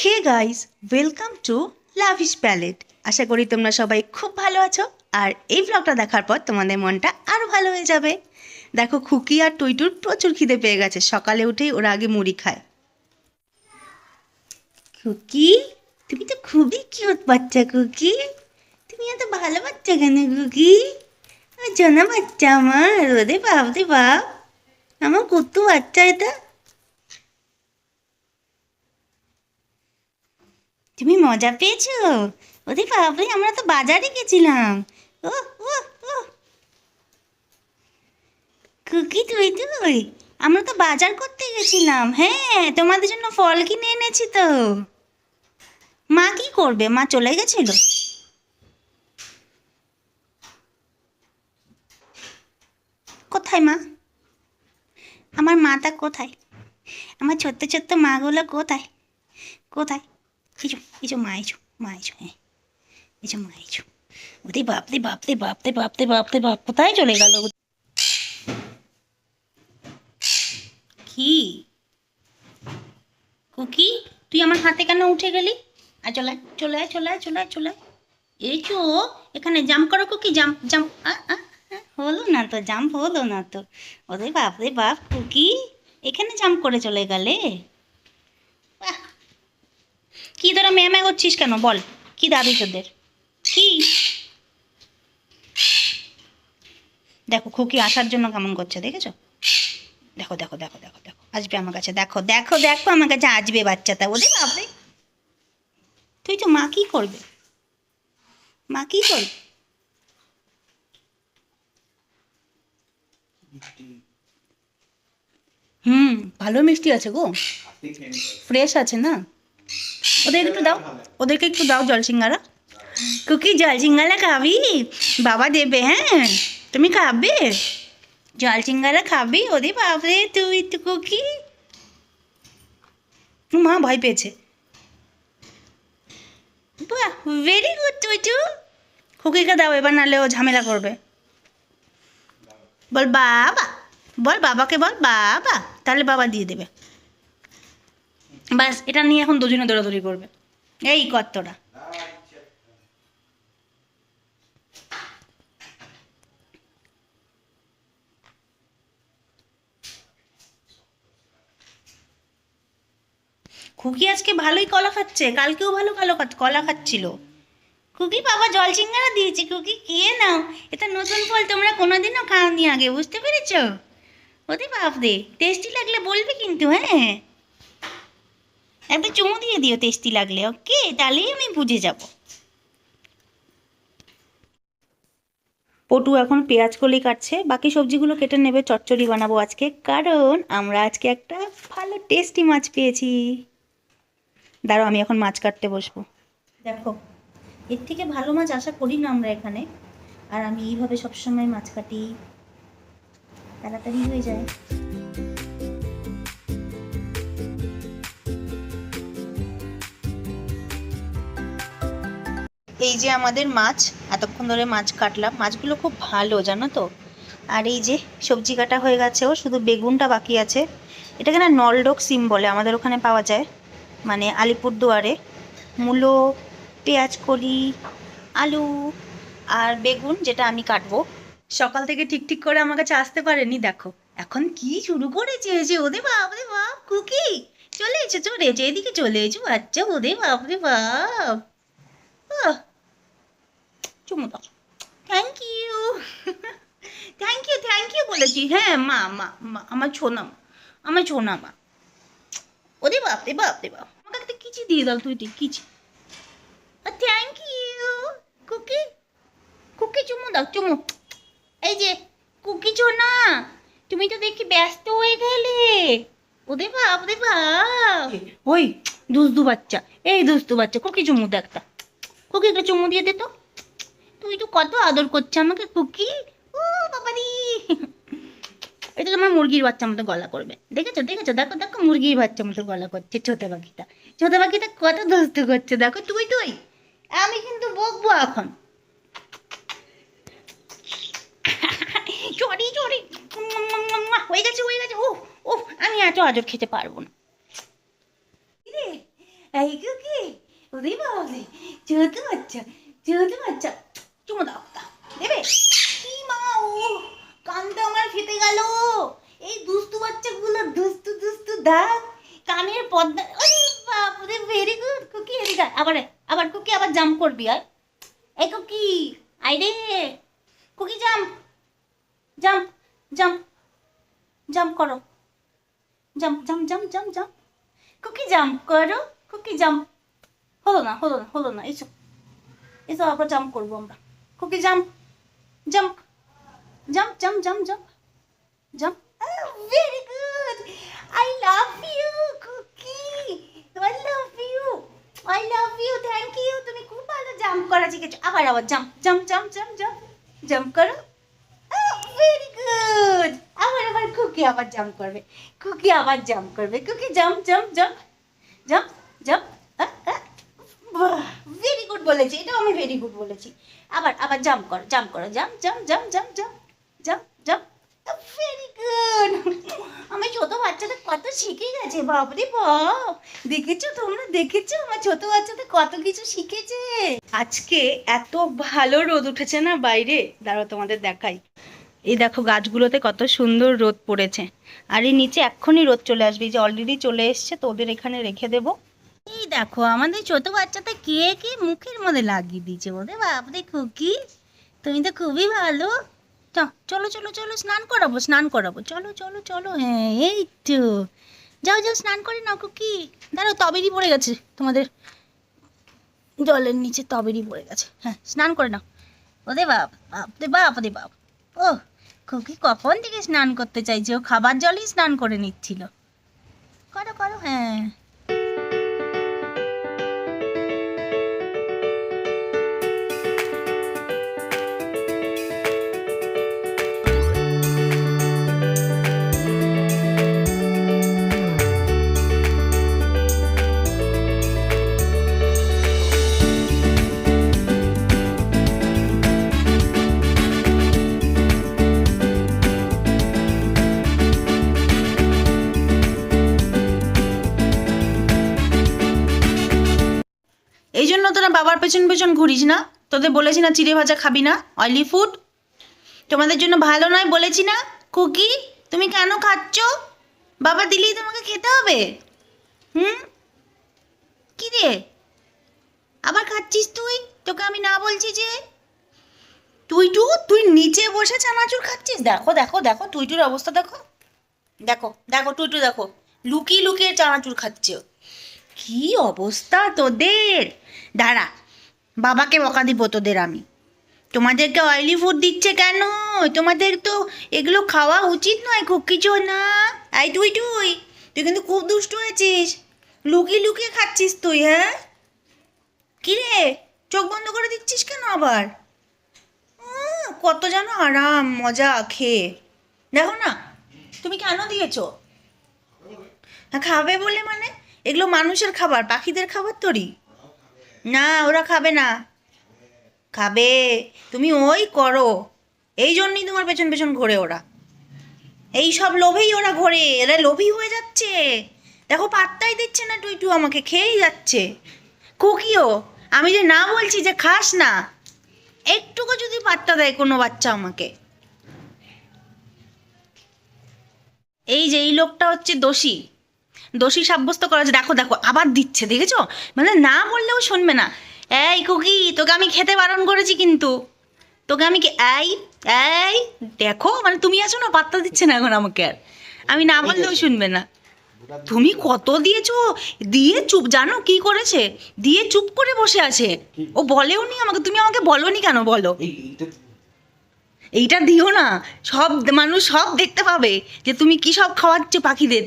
Hey guys welcome to lavish palette আশা করি তোমরা সবাই খুব ভালো আছো, আর এই ব্লগটা দেখার পর তোমাদের মনটা আরও ভালো হয়ে যাবে। দেখো খুকি আর টুইটুর প্রচুর খিদে পেয়ে গেছে, সকালে উঠেই ওরা আগে মুড়ি খায়। খুকি, তুমি তো খুবই কিউট বাচ্চা খুকি। তুমি এত ভালো বাচ্চা কেন খুকি? জানা বাচ্চা আমার, ওরে বাপ রে বাপ। আমার কত বাচ্চা এটা? তুমি মজা পেয়েছ? ওরে বাপরে, আমরা তো বাজারে গেছিলাম। ও ও ও কুকি, তুই তুই, আমরা তো বাজার করতে গেছিলাম। হ্যাঁ তোমাদের জন্য ফল কিনে এনেছি তো। মা কি করবে? মা চলে গেছিল? কোথায় মা? আমার মাটা কোথায়? আমার ছোট্ট ছোট্ট মাগুলো কোথায়? কোথায়? এসো এসো মা এসো মা এসো ওরে বাপরে বাপরে বাপরে বাপরে বাপরে বাপ কোথায় চলে গেল কি কুকি তুই আমার হাতে কেন উঠে গেলি? আর চলে চলে চলে চলে চলে। এই চো, এখানে জাম্প করো কুকি জাম্প জাম্প হলো না তো জাম্প হলো না তো। ওরে বাপরে বাপ কুকি এখানে জাম্প করে চলে গেলে? কি তোরা ম্যামে করছিস কেন? বল। কি দাবি তোদের? কি? দেখো খুকি আসার জন্য কেমন করছে দেখেছ? দেখো দেখো দেখো দেখো দেখো আসবে আমার কাছে। দেখো দেখো দেখো আমার কাছে আসবে বাচ্চাটা ওদের বাপরে তুই তো মা কি করবে? মা কি করবে? হুম ভালো মিষ্টি আছে গো। ফ্রেশ আছে না? ওদেরকে একটু দাও, ওদেরকে একটু দাও জল সিঙ্গারা কুকি জল সিঙ্গারা খাবি? বাবা দেবে হ্যাঁ? তুমি খাবে? জল সিঙ্গারা খাবি? ওরে বাপরে, তুই তো কুকি। মা ভয় পেয়েছে। বাহ ভেরি গুড তুই টু খুকিকে দাও, এবার নাহলে ও ঝামেলা করবে। বল বাবা, বল বাবাকে বল বাবা। তাহলে বাবা দিয়ে দেবে। ব্যাস এটা নিয়ে এখন দুজনে দৌড়াদৌড়ি করবে। এই কত্তটা খুকি আজকে ভালোই কলা খাচ্ছে, কালকেও ভালো কালো কলা খাচ্ছিল। খুকি, বাবা জল চিঙ্গারা দিয়েছে, খুকি, খেয়ে নাও। এটা নতুন ফল, তোমরা কোনোদিনও খাওনি আগে, বুঝতে পেরেছ? ওদের বাপ রে টেস্টি লাগলে বলবে কিন্তু হ্যাঁ? একটা চুমু দিয়ে দিও, টেস্টি লাগলে, ওকে? তাহলেই আমি বুঝে যাব। পটু এখন পেঁয়াজ কলি কাটছে। বাকি সবজিগুলো কেটে নেবে, চচ্চড়ি বানাবো আজকে। কারণ আমরা আজকে একটা ভালো টেস্টি মাছ পেয়েছি। দাঁড়াও, আমি এখন মাছ কাটতে বসবো। দেখো, এর থেকে ভালো মাছ আশা করি না আমরা এখানে। আর আমি এইভাবে সবসময় মাছ কাটি, তাড়াতাড়ি হয়ে যায়। এই যে আমাদের মাছ, এতক্ষণ ধরে মাছ কাটলাম। মাছগুলো খুব ভালো, জানো তো? আর এই যে সবজি কাটা হয়ে গেছে ও, শুধু বেগুনটা বাকি আছে। এটাকে না নলডোক সিম বলে, আমাদের ওখানে পাওয়া যায়। মানে আলিপুরদুয়ারে। মূলো, পেঁয়াজ কলি, আলু আর বেগুন যেটা আমি কাটবো। সকাল থেকে ঠিক ঠিক করে আমার কাছে আসতে পারেনি, দেখো। এখন কি শুরু করেছে যে ওদের বাপ রে বাপ কুকি চলে এসো চলে এসো এদিকে চলে এসো বাচ্চা ওদের বাপ রে বাপ। চুমু দাও thank you thank you thank you বলেছি। হ্যাঁ মা মা মা আমার ছোনা মা আমার ছোনা মা ওরে বাপ রে বাপ রে বাপ। আমাকে একটা কিচি দিয়ে দাও তুই কিচি। থ্যাংক ইউ কুকি কুকি চুমু দাও চুমু। এই যে কুকি ছোনা তুমি তো দেখি ব্যস্ত হয়ে গেলে। ওরে বাপ রে বাপ। ওই। দুস্তু বাচ্চা এই দুস্তু বাচ্চা কুকি চুমু দে একটা। কুকি একটা চুমু দিয়ে দে তো। তুই তো কত আদর করছে আমাকে কুকি ও বাবারি। এটা তোমার মুরগির বাচ্চার মতো গলা করবে। দেখেছ দেখেছ? দেখো দেখো, মুরগির বাচ্চার মতো গলা করছে ছোট পাখিটা। ছোট পাখিটা কত দুস্তু করছে, দেখো, তুই তুই। আমি কিন্তু বকবো এখন। সরি সরি হয়ে গেছে হয়ে গেছে। ও ও আমি এত আদর খেতে পারব না। এই কুকি ওরে বাবারে ছোট বাচ্চা ছোট বাচ্চা। চুমো দাও দাও দেবে? কি মা ও? কানটা আমার ফেটে গেল। এই দুস্তু বাচ্চাগুলো দুস্তু দুস্তু দাও কানের পর্দা ওরে বাপরে ভেরি গুড কুকি এদিকে। আবার আবার কুকি আবার জাম্প করবি আর। এই কুকি আই রে। Cookie jump jump jump jump করো। Jump jump jump jump jump Cookie jump করো। কুকি জাম্প হলো না হলো না হলো না, এসো। এসো, আবার জাম্প করব আমরা। Cookie jump jump jump jump jump jump jump very good I love you Cookie I love you I love you thank you তুমি খুব ভালো জাম্প করা শিখেছো। আবার আবার jump jump jump jump jump jump করো। ভেরি গুড আবার আবার কুকি আবার জাম্প করবে। কুকি আবার জাম্প করবে। Cookie jump jump jump jump jump good বলেছি, এটাও আমি ভেরি গুড বলেছি। আবার আবার জাম্প করো জাম্প করো jump jump jump jump jump jump jump very good আমার ছোট বাচ্চাদের কত শিখে গেছে, বাপরে বাপ। দেখেছ তোমরা? দেখেছ? আমার ছোট বাচ্চাদের কত কিছু শিখেছে। আজকে এত ভালো রোদ উঠেছে না বাইরে? দাঁড়াও তোমাদের দেখাই। এই দেখো গাছগুলোতে কত সুন্দর রোদ পড়েছে। আর এই নিচে এক্ষুনি রোদ চলে আসবে। যে অলরেডি চলে এসছে, তো ওদের এখানে রেখে দেবো। এই দেখো, আমাদের ছোট বাচ্চাটা কে কে মুখের মধ্যে লাগিয়ে দিয়েছে ওদের বাপরে, খুকি, তুমি তো খুবই ভালো। চলো চলো চলো, স্নান করাবো স্নান করাবো। চলো চলো চলো হ্যাঁ এই তো। যাও যাও, স্নান করে নাও, খুকি। দাঁড়াও, তবেরই পড়ে গেছে তোমাদের। জলের নিচে তবেরই পড়ে গেছে। হ্যাঁ স্নান করে নাও। ওদে বাপ বাপ দে বাপ। দে বাপ ও খুকি কখন থেকে স্নান করতে চাইছে? ও খাবার জলই স্নান করে নিচ্ছিল। করো করো হ্যাঁ। তোরা বাবার পেছন পেছন ঘুরিস না? তোদের বলেছি না চিড়ে ভাজা খাবি না? অয়েলি ফুড তোমাদের জন্য ভালো নয় বলেছি না? কুকি তুমি কেন খাচ্ছ? বাবা দিলেই তোমাকে খেতে হবে। হুম? কি রে? আবার খাচ্ছিস তুই? তোকে আমি না বলছি যে? তুই টু, তুই নিচে বসে চানাচুর খাচ্ছিস? দেখো দেখো দেখো তুই টুর অবস্থা দেখো। দেখো দেখো, টুইটু দেখো। লুকিয়ে লুকিয়ে চানাচুর খাচ্ছে। কি অবস্থা তোদের? দাঁড়া, বাবাকে বকা দিব তোদের আমি। তোমাদেরকে অয়েলি ফুড দিচ্ছে কেন? তোমাদের তো এগুলো খাওয়া উচিত নয় খুব কিছু না। আই তুই তুই তুই কিন্তু খুব দুষ্ট হয়েছিস লুকিয়ে লুকিয়ে খাচ্ছিস তুই হ্যাঁ? কি রে, চোখ বন্ধ করে দিচ্ছিস কেন আবার? কত যেন আরাম, মজা খেয়ে। দেখো না, তুমি কেন দিয়েছ? হ্যাঁ খাবে বলে মানে? এগুলো মানুষের খাবার, পাখিদের খাবার তোরই না, ওরা খাবে না। খাবে। তুমি ওই করো। এই জন্যই তোমার পেছন পেছন ঘোরে ওরা। এই সব লোভেই ওরা ঘোরে। এরা লোভী হয়ে যাচ্ছে। দেখো, পাত্তাই দিচ্ছে না টুইটু আমাকে, খেয়েই যাচ্ছে। কুকিও, আমি যে না বলছি যে খাস না। একটুকু যদি পাত্তা দেয় কোনো বাচ্চা আমাকে। এই যে, এই লোকটা হচ্ছে দোষী। দোষী সাব্যস্ত করা হচ্ছে দেখো দেখো আবার দিচ্ছে দেখেছ? মানে না বললেও শুনবে না। এই কুকি তোকে আমি খেতে বারণ করেছি কিন্তু। তোকে আমি কি এই এই দেখো মানে তুমি আছো না পাত্তা দিচ্ছে না এখন আমাকে আর। আমি না বললেও শুনবে না। তুমি কত দিয়েছ? দিয়ে চুপ জানো কি করেছে? দিয়ে চুপ করে বসে আছে। ও বলেও নি আমাকে তুমি আমাকে বলনি কেন বলো? এইটা দিও না। সব মানুষ সব দেখতে পাবে যে তুমি কি সব খাওয়াচ্ছ পাখিদের।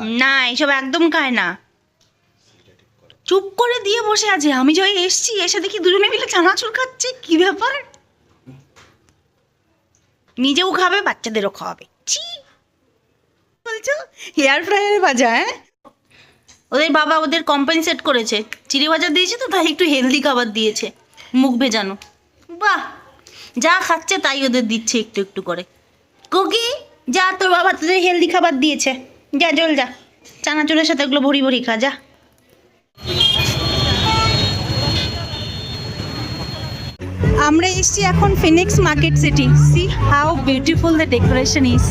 না এসব একদম খায় না। চুপ করে দিয়ে বসে আছে। আমি যখন এসছি এসে দেখি দুজনে মিলে চানাচুর খাচ্ছে কি ব্যাপার? নিজেও খাবে বাচ্চাদেরও খাওয়াবে। ছি! বলছো? হেয়ার ফ্রায়ারে ভাজা হ্যাঁ? ওদের বাবা ওদের কম্পেনসেট করেছে। চিড়ে ভাজা দিয়েছে তো তাই একটু হেলদি খাবার দিয়েছে। মুখ ভেজানো। বাহ! যা খাচ্ছে তাই ওদের দিচ্ছে একটু একটু করে। কুকি? যা, তোর বাবা তোদের হেলদি খাবার দিয়েছে। যা, জল যা। চানাচুরের সাথে ওগুলো ভরি ভরি খা, যা। আমরা এসছি এখন Phoenix Market City see how beautiful the decoration is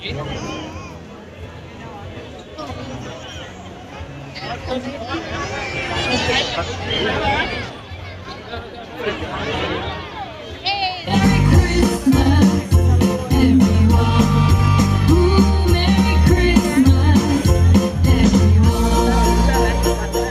Thank